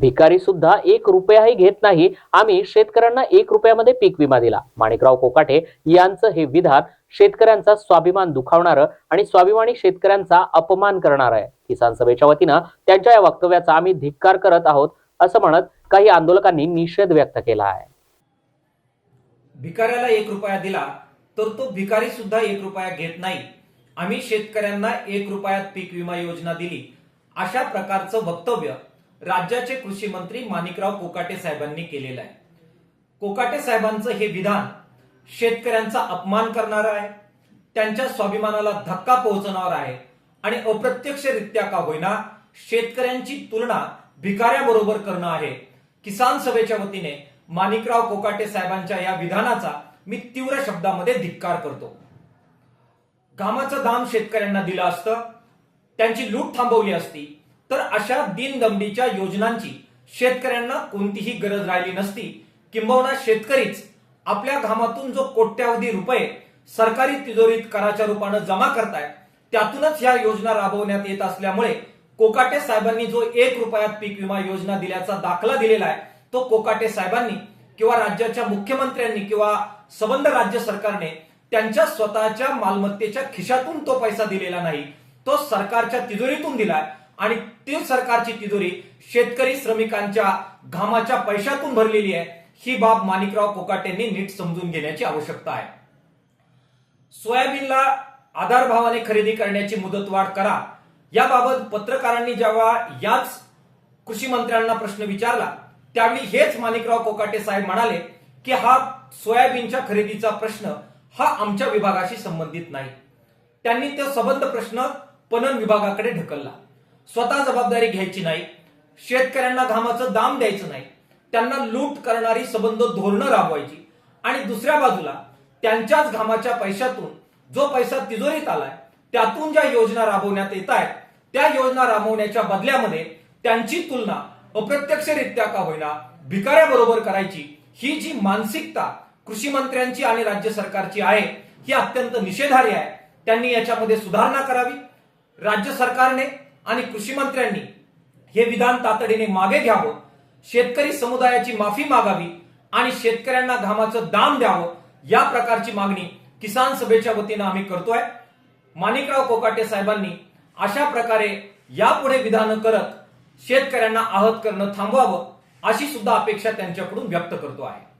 भिकारी सुद्धा एक रुपयाही घेत नाही. आम्ही शेतकऱ्यांना एक रुपयामध्ये पीक विमा दिला. माणिकराव कोकाटे यांचं हे विधान शेतकऱ्यांचा स्वाभिमान दुखावणारं आणि स्वाभिमानी शेतकऱ्यांचा अपमान करणार आहे. किसान सभेच्या वतीनं त्यांच्या या वक्तव्याचा आम्ही धिक्कार करत आहोत असं म्हणत काही आंदोलकांनी निषेध व्यक्त केला आहे. भिकाऱ्याला एक रुपया दिला तर तो भिकारी सुद्धा एक रुपया घेत नाही. आम्ही शेतकऱ्यांना एक रुपयात पीक विमा योजना दिली. अशा प्रकारचं वक्तव्य राज्याचे कृषी मंत्री माणिकराव कोकाटे साहेबांनी केलेलं आहे. कोकाटे साहेबांचं हे विधान शेतकऱ्यांचा अपमान करणार आहे त्यांच्या स्वाभिमानाला धक्का पोहोचवणार आहे आणि अप्रत्यक्षरित्या का होईना शेतकऱ्यांची तुलना भिकाऱ्याबरोबर करणं आहे. किसान सभेच्या वतीने माणिकराव कोकाटे साहेबांच्या या विधानाचा मी तीव्र शब्दामध्ये धिक्कार करतो. घामाचं दाम शेतकऱ्यांना दिलं असतं त्यांची लूट थांबवली असती तर अशा दिनदमडीच्या योजनांची शेतकऱ्यांना कोणतीही गरज राहिली नसती. किंबहुना शेतकरीच आपल्या घामातून जो कोट्यावधी रुपये सरकारी तिजोरीत कराच्या रूपानं जमा करतायत त्यातूनच या योजना राबवण्यात येत असल्यामुळे कोकाटे साहेबांनी जो एक रुपयात पीक विमा योजना दिल्याचा दाखला दिलेला आहे तो कोकाटे साहेबांनी किंवा राज्याच्या मुख्यमंत्र्यांनी किंवा सबंध राज्य सरकारने त्यांच्या स्वतःच्या मालमत्तेच्या खिशातून तो पैसा दिलेला नाही. तो सरकारच्या तिजोरीतून दिलाय. आणि ती सरकारची तिजोरी शेतकरी श्रमिकांच्या घामाच्या पैशातून भरलेली आहे. ही बाब माणिकराव कोकाटेंनी नीट समजून घेण्याची आवश्यकता आहे. सोयाबीनला आधारभावाने खरेदी करण्याची मुदतवाढ करा. याबाबत पत्रकारांनी जेव्हा याच कृषी मंत्र्यांना प्रश्न विचारला त्यावेळी हेच माणिकराव कोकाटे साहेब म्हणाले की हा सोयाबीनच्या खरेदीचा प्रश्न हा आमच्या विभागाशी संबंधित नाही. त्यांनी तो सबंध प्रश्न पणन विभागाकडे ढकलला. स्वतः जबाबदारी घ्यायची नाही शेतकऱ्यांना घामाचं दाम द्यायचं नाही त्यांना लूट करणारी संबंध धोरणं राबवायची. आणि दुसऱ्या बाजूला त्यांच्याच घामाच्या पैशातून जो पैसा तिजोरीत आलाय त्यातून ज्या योजना राबवण्यात येत आहेत त्या योजना राबवण्याच्या बदल्यामध्ये त्यांची तुलना अप्रत्यक्षरित्या का होईना भिकाऱ्याबरोबर करायची ही जी मानसिकता कृषी मंत्र्यांची आणि राज्य सरकारची आहे ही अत्यंत निषेधार्ह आहे. त्यांनी याच्यामध्ये सुधारणा करावी. राज्य सरकारने आणि कृषी मंत्र्यांनी हे विधान तातडीने मागे घ्यावं शेतकरी समुदायाची माफी मागावी आणि शेतकऱ्यांना घामाचं दाम द्यावं या प्रकारची मागणी किसान सभेच्या वतीनं आम्ही करतोय. माणिकराव कोकाटे साहेबांनी अशा प्रकारे यापुढे विधानं करत शेतकऱ्यांना आहत करणं थांबवावं अशी सुद्धा अपेक्षा त्यांच्याकडून व्यक्त करतो आहे.